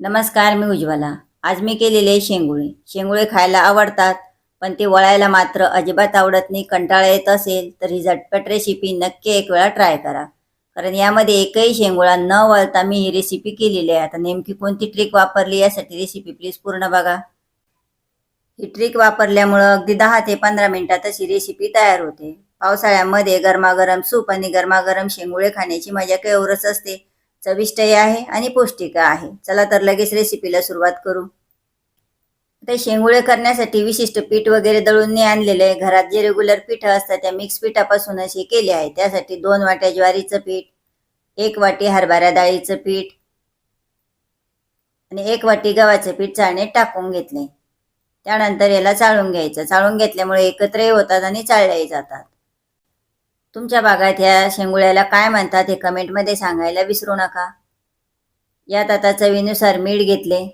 नमस्कार मी उज्ज्वला. आज मी केलेले शेंगुळे. शेंगुळे खायला आवडतात पण ते वळायला मात्र अजिबात आवडत नाही. कंटाळा येत असेल तर ही झटपट रेसिपी नक्की एक वेळा ट्राय करा. कारण यामध्ये एकही शेंगुळा न वळता मी ही रेसिपी केलेली आहे. आता नेमकी कोणती ट्रिक वापरली यासाठी रेसिपी प्लीज पूर्ण बघा. ही ट्रिक वापरल्यामुळं अगदी दहा ते पंधरा मिनिटातच ही रेसिपी तयार होते. पावसाळ्यामध्ये गरमागरम सूप आणि गरमागरम शेंगुळे खाण्याची मजा काही औरच असते. चविष्टही आहे आणि पौष्टिक आहे. चला तर लगेच रेसिपीला सुरुवात करू. ते शेंगुळे करण्यासाठी विशिष्ट पीठ वगैरे दळून नाही आणलेले आहे. घरात जे रेग्युलर पीठ असतात त्या मिक्स पिठापासूनच हे केले आहे. त्यासाठी दोन वाट्या ज्वारीचं पीठ एक वाटी हरभरा डाळीचं पीठ आणि एक वाटी गव्हाचं पीठ चाळणीत टाकून घेतले. त्यानंतर याला चाळून घ्यायचं. चाळून घेतल्यामुळे एकत्रही होतात आणि चाळल्याही जातात. तुमच्या भागात ह्या शेंगुळ्याला काय म्हणतात हे कमेंटमध्ये सांगायला विसरू नका. यात आता चवीनुसार मीठ घेतले.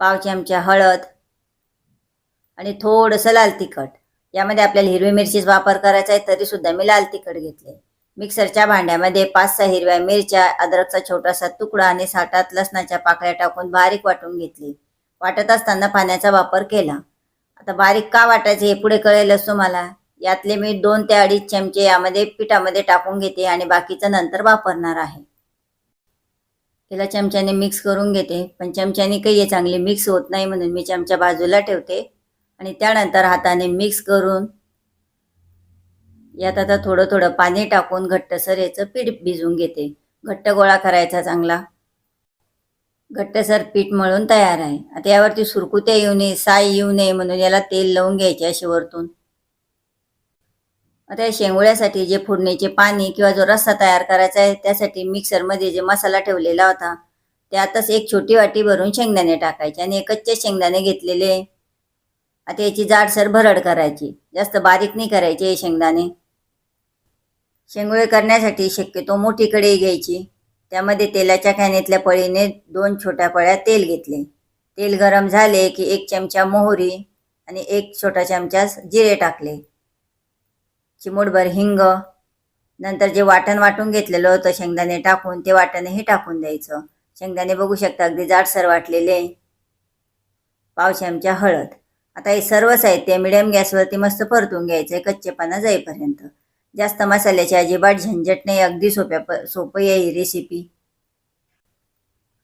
पाव चमचा हळद. आणि थोडंसं लाल तिखट. यामध्ये आपल्याला हिरवी मिरचीच वापर करायचा आहे तरीसुद्धा मी लाल तिखट घेतले. मिक्सरच्या भांड्यामध्ये पाच सहा हिरव्या मिरच्या अद्रकचा छोटासा तुकडा आणि साठात लसणाच्या पाकळ्या टाकून बारीक वाटून घेतली. वाटत असताना पाण्याचा वापर केला. आता बारीक का वाटायचे हे पुढे कळेलच तुम्हाला. यातले मी दोन ते अडीच चमचे यामध्ये पिठामध्ये टाकून घेते आणि बाकीचं नंतर वापरणार आहे. तिला चमच्याने मिक्स करून घेते. पण चमच्याने काही आहे चांगली मिक्स होत नाही म्हणून मी चमचा बाजूला ठेवते. आणि त्यानंतर हाताने मिक्स करून यात आता थोडं थोडं पाणी टाकून घट्टसर याचं पीठ भिजवून घेते. घट्ट गोळा करायचा चांगला. घट्टसर पीठ मळून तयार आहे. आता यावरती सुरकुत्या येऊ नये साय येऊ नये म्हणून याला तेल लावून घ्यायचे अशी वरतून. आता या शेंगुळ्यासाठी जे फोडणीचे पाणी किंवा जो रस्सा तयार करायचा आहे त्यासाठी मिक्सरमध्ये जे मसाला ठेवलेला होता त्यातच एक छोटी वाटी भरून शेंगदाणे टाकायचे आणि कच्चे शेंगदाणे घेतलेले. आता याची जाडसर भरड करायची जास्त बारीक नाही करायचे हे शेंगदाणे. शेंगुळे करण्यासाठी शक्यतो मोठी कढई घ्यायची. त्यामध्ये तेलाच्या खाण्यातल्या पळीने दोन छोट्या पळ्या तेल घेतले. तेल गरम झाले की एक चमचा मोहरी आणि एक छोटा चमचा जिरे टाकले. चिमूटभर हिंग नंतर जे वाटण वाटून घेतलेलं होतं शेंगदाणे टाकून ते वाटणही टाकून द्यायचं. शेंगदाणे बघू शकता अगदी जाडसर वाटलेले. पाव चमचा हळद. आता हे सर्व साहित्य मिडियम गॅसवरती मस्त परतून घ्यायचं आहे कच्चेपणा जाईपर्यंत. जास्त मसाल्याची अजिबात झंझट नाही अगदी सोप्या प सोपी आहे ही रेसिपी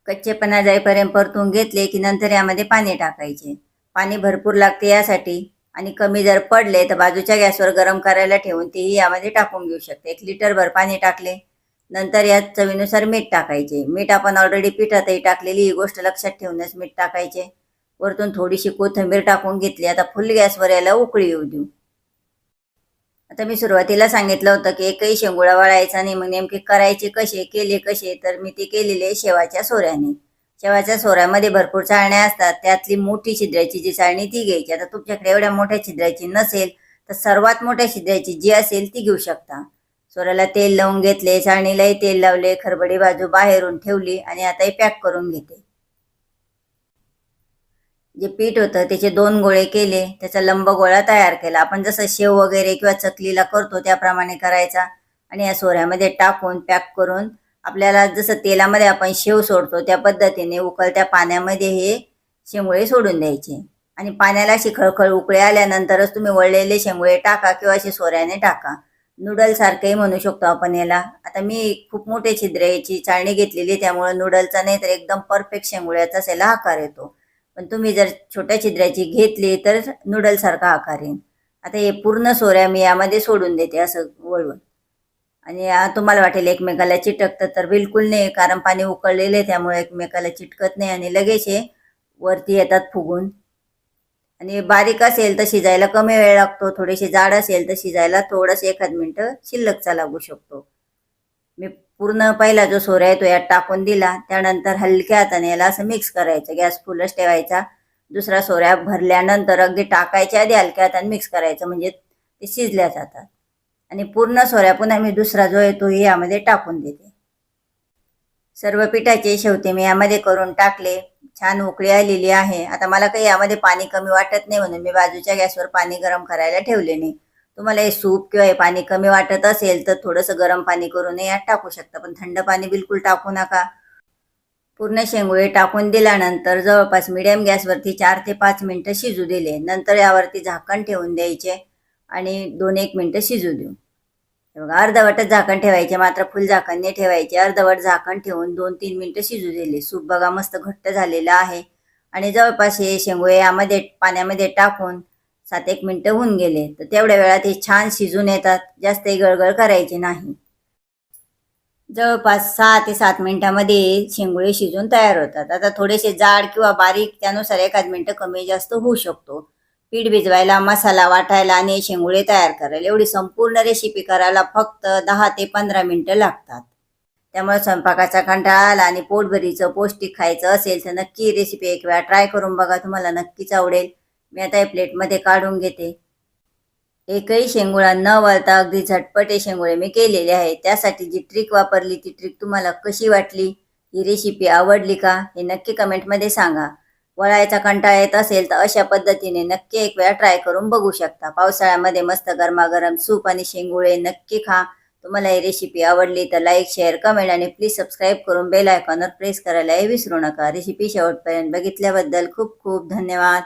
कच्चेपणा जाईपर्यंत परतून घेतले की नंतर यामध्ये पाणी टाकायचे. पाणी भरपूर लागते यासाठी. आणि कमी जर पडले तर बाजूच्या गॅसवर गरम करायला ठेवून तेही यामध्ये टाकून घेऊ शकते. एक लिटरभर पाणी टाकले नंतर यात चवीनुसार मीठ टाकायचे. मीठ आपण ऑलरेडी पिठातही टाकलेली ही गोष्ट लक्षात ठेवूनच मीठ टाकायचे. वरतून थोडीशी कोथिंबीर टाकून घेतली. आता फुल गॅसवर याला उकळी येऊ देऊ. आता मी सुरुवातीला सांगितलं होतं की एकही शेंगुळा वाळायचा नाही. मग नेमके करायचे कसे केले कसे? तर मी ते केलेले शेवाच्या सोऱ्याने. शेवाच्या सोऱ्यामध्ये भरपूर चाळण्या असतात. त्यातली मोठी छिद्राची जी चाळणी ती घ्यायची. आता तुमच्याकडे एवढ्या मोठ्या छिद्राची नसेल तर सर्वात मोठ्या छिद्राची जी असेल ती घेऊ शकता. सोऱ्याला तेल लावून घेतले चाळणीलाही तेल लावले खरबडी बाजू बाहेरून ठेवली आणि आता हे पॅक करून घेते. जे पीठ होतं त्याचे दोन गोळे केले त्याचा लंब गोळा तयार केला. आपण जसं शेव वगैरे किंवा चकलीला करतो त्याप्रमाणे करायचा आणि या सोऱ्यामध्ये टाकून पॅक करून आपल्याला जसं तेलामध्ये आपण शेव सोडतो त्या पद्धतीने उकळत्या पाण्यामध्ये हे शेंगुळे सोडून द्यायचे. आणि पाण्याला अशी खळखळ उकळे आल्यानंतरच तुम्ही वळलेले शेंगुळे टाका किंवा असे सोऱ्याने टाका. नूडलसारखंही म्हणू शकतो आपण याला. आता मी खूप मोठे छिद्र याची चाळणी घेतलेली त्यामुळे नूडलचा नाही तर एकदम परफेक्ट शेंगुळ्याचा याला आकार येतो. पण तुम्ही जर छोट्या छिद्राची घेतली तर नूडलसारखा आकार येईल. आता हे पूर्ण सोऱ्या मी यामध्ये सोडून देते असं वळवून आणि तुम्हाला वाटेल एकमेकाला चिटकतं तर बिलकुल नाही. कारण पाणी उकळलेले त्यामुळे एकमेकाला चिटकत नाही आणि लगेच हे वरती येतात फुगून. आणि बारीक असेल तर शिजायला कमी वेळ लागतो थोडेसे जाड असेल तर शिजायला थोडंसं एखाद मिनटं शिल्लकचा लागू शकतो. मी पूर्ण पहिला जो सोऱ्या आहे तो यात टाकून दिला त्यानंतर हलक्या हाताने याला असं मिक्स करायचं. गॅस फुलच ठेवायचा. दुसरा सोऱ्या भरल्यानंतर अगदी टाकायच्या आधी हलक्या हाताने मिक्स करायचं. म्हणजे ते शिजल्या जातात. आणि पूर्ण सोऱ्या पुन्हा मी दुसरा जो आहे तोही यामध्ये टाकून देते. सर्व पिठाचे शेवते मी यामध्ये करून टाकले. छान उकळी आलेली आहे. आता मला काही यामध्ये पाणी कमी वाटत नाही म्हणून मी बाजूच्या गॅसवर पाणी गरम करायला ठेवले नाही. तुम्हाला हे सूप किंवा हे पाणी कमी वाटत असेल तर थोडंसं गरम पाणी करून यात टाकू शकता पण थंड पाणी बिलकुल टाकू नका. पूर्ण शेंगुळे टाकून दिल्यानंतर जवळपास मिडियम गॅसवरती चार ते पाच मिनटं शिजू दिले. नंतर यावरती झाकण ठेवून द्यायचे. आणि दोन एक मिनटं शिजू देऊ. बघा अर्धवटच झाकण ठेवायचे मात्र फुल झाकण नाही ठेवायचे. अर्धवट झाकण ठेवून दोन तीन मिनटं शिजू दिले. सूप बघा मस्त घट्ट झालेलं आहे. आणि जवळपास हे शेंगुळे यामध्ये पाण्यामध्ये टाकून सात एक मिनटं होऊन गेले. तर तेवढ्या वेळात हे छान शिजून येतात. जास्तही गळगळ करायची नाही. जवळपास सहा ते सात मिनिटांमध्ये शेंगुळे शिजून तयार होतात. आता थोडेसे जाड किंवा बारीक त्यानुसार एखाद मिनटं कमी जास्त होऊ शकतो. पीठ भिजवायला मसाला वाटायला आणि शेंगुळे तयार करायला. एवढी संपूर्ण रेसिपी करायला फक्त दहा ते पंधरा मिनटं लागतात. त्यामुळे स्वयंपाकाचा कंटाळा आला आणि पोटभरीचं पौष्टिक खायचं असेल तर नक्की रेसिपी एक वेळा ट्राय करून बघा. तुम्हाला नक्कीच आवडेल. मी आता हे प्लेटमध्ये काढून घेते. एकही शेंगुळा न वळता अगदी झटपट हे शेंगुळे मी केलेले आहे त्यासाठी जी ट्रिक वापरली ती ट्रिक तुम्हाला कशी वाटली? ही रेसिपी आवडली का? हे नक्की कमेंटमध्ये सांगा. वळायचा कंटाळा येत असेल तर अशा पद्धतीने नक्की एक वेळा ट्राय करून बघू शकता. पावसाळ्यामध्ये मस्त गरमागरम सूप आणि शेंगुळे नक्की खा. तुम्हाला ही रेसिपी आवडली तर लाईक शेअर कमेंट आणि प्लीज सबस्क्राईब करून बेल आयकॉनवर प्रेस करायलाही विसरू नका. रेसिपी शेवटपर्यंत बघितल्याबद्दल खूप खूप धन्यवाद.